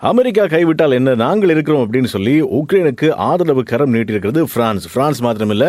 America கைவிட்டால் என்ன நாங்கள் இருக்கிறோம் அப்படின்னு சொல்லி உக்ரைனுக்கு ஆதரவு கரம் நீட்டியிருக்கிறது பிரான்ஸ். பிரான்ஸ் மாத்திரமில்ல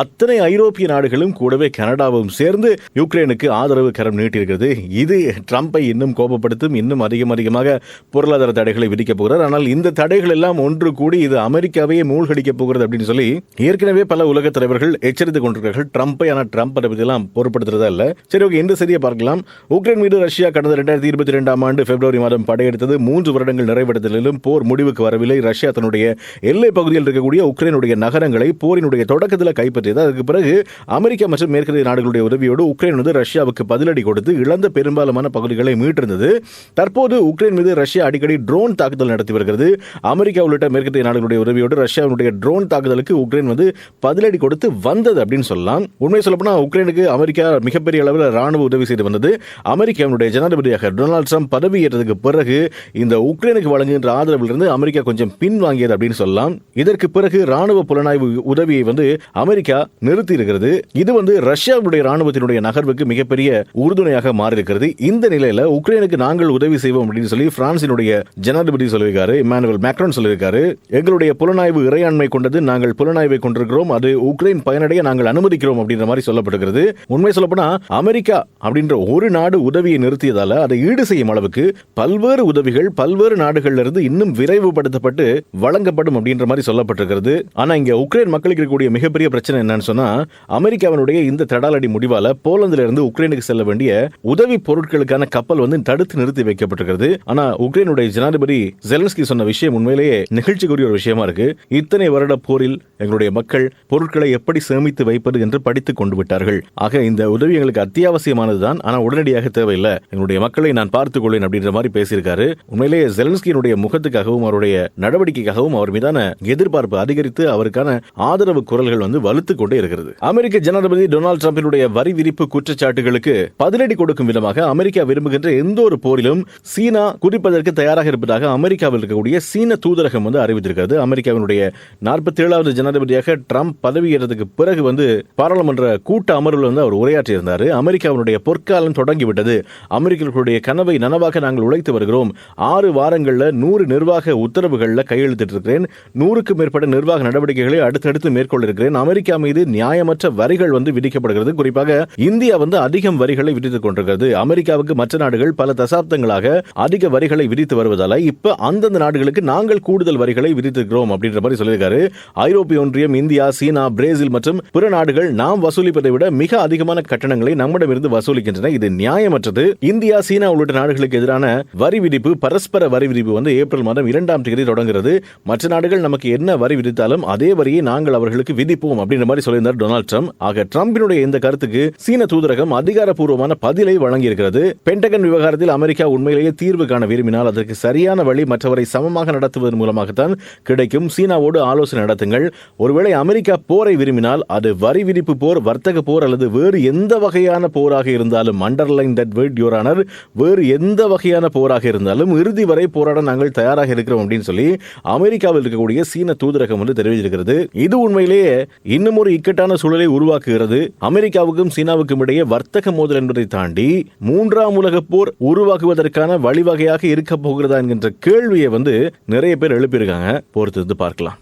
அத்தனை ஐரோப்பிய நாடுகளும் கூடவே கனடாவும் சேர்ந்து யுக்ரைனுக்கு ஆதரவு கரம் நீட்டியிருக்கிறது. இது ட்ரம்ப்பை இன்னும் கோபப்படுத்தும் இன்னும் அதிகம் அதிகமாக பொருளாதார தடைகளை விதிக்க போகிறார் ஆனால் இந்த தடைகள் எல்லாம் ஒன்று கூடி இது அமெரிக்காவையே மூழ்கடிக்கப் போகிறது அப்படின்னு சொல்லி ஏற்கனவே பல உலக தலைவர்கள் எச்சரித்துக் கொண்டிருக்கிறார்கள். ட்ரம்ப்பை ஆனால் ட்ரம்ப் அதை பற்றிலாம் பொருட்படுத்துறதா இல்ல. சரி ஓகே இந்த சரியா பார்க்கலாம். உக்ரைன் மீது ரஷ்யா கடந்த ரெண்டாயிரத்தி இருபத்தி ரெண்டாம் ஆண்டு பிப்ரவரி மாதம் படையெடுத்தது மூன்று வருடங்கள் நிறைவடைதலிலும் போர் முடிவுக்கு வரவில்லை. ரஷ்யா தன்னுடைய எல்லை பகுதியில் இருக்கக்கூடிய உக்ரைனுடைய நகரங்களை போரினுடைய தொடக்கத்தில் கைப்பற்றியது. அதுக்கு பிறகு அமெரிக்கா மற்றும் மேற்கத்திய நாடுகளுடைய உதவியோடு உக்ரைன் வந்து ரஷ்யாவுக்கு பதிலடி கொடுத்து இழந்த பெரும்பாலான பகுதிகளை மீட்டிருந்தது தற்போது உக்ரைன் மீது ரஷ்யா அடிக்கடி ட்ரோன் தாக்குதல் நடத்தி வருகிறது. அமெரிக்கா உள்ளிட்ட மேற்கத்திய நாடுகளுடைய உதவியோடு ரஷ்யாவுடைய ட்ரோன் தாக்குதலுக்கு உக்ரைன் வந்து பதிலடி கொடுத்து வந்தது அப்படின்னு சொல்லலாம். உண்மை சொல்லப்போனால் உக்ரைனுக்கு அமெரிக்கா மிகப்பெரிய அளவில் ராணுவ உதவி செய்து வந்தது. அமெரிக்காவுடைய ஜனாதிபதியாக டொனால்ட் ட்ரம்ப் பதவியேற்றதுக்கு பிறகு இந்த உக்ரைனுக்கு வழங்குகின்ற ஆதரவிலிருந்து அமெரிக்கா கொஞ்சம் பின்வாங்கியது அப்படின்னு சொல்லலாம். இதற்கு பிறகு ராணுவ புலனாய்வு உதவியை வந்து அமெரிக்கா நிறுத்தி இருக்கிறது இது வந்து ரஷ்யாவுடைய ராணுவத்தினுடைய நகர்வுக்கு மிகப்பெரிய உறுதுணையாக மாறியிருக்கிறது. இந்த நிலையில உக்ரைனுக்கு நாங்கள் உதவி செய்வோம் அப்படின்னு சொல்லி பிரான்சினுடைய ஜனாதிபதி சொல்லியிருக்காரு இமானுவல் மேக்ரான் சொல்லியிருக்காரு. எங்களுடைய புலனாய்வு இறையாண்மை கொண்டது நாங்கள் புலனாய்வை கொண்டிருக்கிறோம். அது உக்ரைன் பயனடைய நாங்கள் அனுமதிக்கிறோம் அப்படின்ற மாதிரி சொல்லப்பட்டிருக்கிறது. உண்மை சொல்லப்போனா அமெரிக்கா அப்படின்ற ஒரு நாடு உதவியை நிறுத்தியதால அதை ஈடு செய்யும் அளவுக்கு பல்வேறு உதவிகள் பல்வேறு நாடுகள்ல இருந்து இன்னும் விரைவுபடுத்தப்பட்டு வழங்கப்படும் அப்படின்ற மாதிரி சொல்லப்பட்டிருக்கிறது. ஆனா இங்க உக்ரைன் மக்களுக்கு இருக்கக்கூடிய மிகப்பெரிய பிரச்சனை என்னன்னு சொன்னா அமெரிக்காவினுடைய இந்த தடாலடி முடிவால போலந்துல இருந்து உக்ரைனுக்கு செல்ல வேண்டிய உதவி பொருட்களுக்கான கப்பல் வந்து தடுத்து நிறுத்தி வைக்கப்பட்டிருக்கிறது. ஆனா உக்ரைனுடைய ஜனாதிபதி ஜெலன்ஸ்கி சொன்ன விஷயம் உண்மையிலேயே நிகழ்ச்சிக்குரிய ஒரு விஷயமா இருக்கு. இத்தனை வருட போரில் எங்களுடைய மக்கள் பொருட்களை எப்படி சேமித்து வைப்பது என்று படித்துக் கொண்டு விட்டார்கள். ஆக இந்த உதவி எங்களுக்கு அத்தியாவசியமானதுதான். ஆனா உடனடியாக தேவையில்லை. எங்களுடைய மக்களை நான் பார்த்துக் கொள்வேன் அப்படின்ற மாதிரி பேசியிருக்காரு. உண்மையிலேயே ஜெலன்ஸ்கியினுடைய முகத்துக்காகவும் அவருடைய நடவடிக்கைக்காகவும் அவர் மீதான எதிர்பார்ப்பு அதிகரித்து அவருக்கான ஆதரவு குரல்கள் வந்து வலுத்துக் கொண்டே இருக்கிறது. அமெரிக்க ஜனாதிபதி டொனால்டு டிரம்பினுடைய வரி விதிப்பு குற்றச்சாட்டுகளுக்கு பதிலடி கொடுக்கும் விதமாக அமெரிக்கா விரும்புகின்ற எந்த ஒரு போரிலும் சீனா குறிப்பதற்கு தயாராக இருப்பதாக அமெரிக்காவில் இருக்கக்கூடிய சீன தூதரகம் வந்து அறிவித்திருக்கிறது. அமெரிக்காவினுடைய நாற்பத்தி ஏழாவது ஜனாதிபதியாக ட்ரம்ப் பதவியேறதுக்கு பிறகு வந்து பாராளுமன்ற கூட்ட அமர்வில் வந்து அவர் உரையாற்றியிருந்தார். அமெரிக்காவினுடைய பொற்காலம் தொடங்கிவிட்டது. அமெரிக்கர்களுடைய கனவை நனவாக நாங்கள் உழைத்து வருகிறோம். ஆறு வாரங்கள் வாரங்களில் நூறு நிர்வாக உத்தரவுகளில் கையெழுத்திட்டு இருக்கிறேன் நூறுக்கு மேற்பட்ட நிர்வாக நடவடிக்கைகளை அடுத்தடுத்து மேற்கொள்ள இருக்கிறேன் அமெரிக்கா மீது நியாயமற்ற வரிகள் வந்து விதிக்கப்படுகிறது. குறிப்பாக இந்தியா வந்து அதிகம் வரிகளை விதித்துக் கொண்டிருக்கிறது. அமெரிக்காவுக்கு மற்ற நாடுகள் பல தசாப்தங்களாக அதிக வரிகளை விதித்து வருவதால் இப்ப அந்தந்த நாடுகளுக்கு நாங்கள் கூடுதல் வரிகளை விதித்திருக்கிறோம் அப்படின்ற மாதிரி சொல்லியிருக்காரு. ஐரோப்பிய ஒன்றியம் இந்தியா சீனா பிரேசில் மற்றும் பிற நாடுகள் நாம் வசூலிப்பதை விட மிக அதிகமான கட்டணங்களை நம்மிடமிருந்து வசூலிக்கின்றன. இது நியாயமற்றது. இந்தியா சீனா உள்ளிட்ட நாடுகளுக்கு எதிரான வரி விதிப்பு பரஸ்பர வரி விதிப்பு வந்து ஏப்ரல் மாதம் இரண்டாம் தேதி தொடங்குகிறது. மற்ற நாடுகள் நமக்கு என்ன வரி விதித்தாலும் அதே வரியை நாங்கள் அவர்களுக்கு விதிப்போம் அப்படின்ற மாதிரி சொல்லியிருந்தார் டொனால்ட் ட்ரம்ப். ஆக ட்ரம்பினுடைய இந்த கருத்துக்கு சீன தூதரகம் அதிகாரப்பூர்வமான பதிலை வழங்கியிருக்கிறது. பென்டகன் விவகாரத்தில் அமெரிக்கா உண்மையிலேயே தீர்வு காண விரும்பினால் அதற்கு சரியான வழி மற்றவரை சமமாக நடத்துவதன் மூலமாகத்தான் கிடைக்கும். சீனாவோடு ஆலோசனை நடத்துங்கள். ஒருவேளை அமெரிக்கா போரை விரும்பினால் அது வரி விதிப்பு போர் வர்த்தக போர் அல்லது வேறு எந்த வகையான போராக இருந்தாலும் அண்டர்லைன் தட் வேர்ட் யோரானர் வேறு எந்த வகையான போராக இருந்தாலும் இறுதி வரை போராட நாங்கள் தயாராக இருக்கிறோம் அப்படின்னு சொல்லி அமெரிக்காவில் இருக்கக்கூடிய சீன தூதரகம் வந்து தெரிவித்திருக்கிறது. இது உண்மையிலேயே இன்னும் ஒரு இக்கட்டான சூழலை உருவாக்குகிறது. அமெரிக்காவுக்கும் சீனாவுக்கும் இடையே வர்த்தக மோதல் என்பதை தாண்டி மூன்றாம் உலக போர் உருவாக்குவதற்கான வழிவகையாக இருக்க போகிறதா என்கின்ற கேள்வியை வந்து நிறைய பேர் எழுப்பியிருக்காங்க. பொறுத்து பார்க்கலாம்.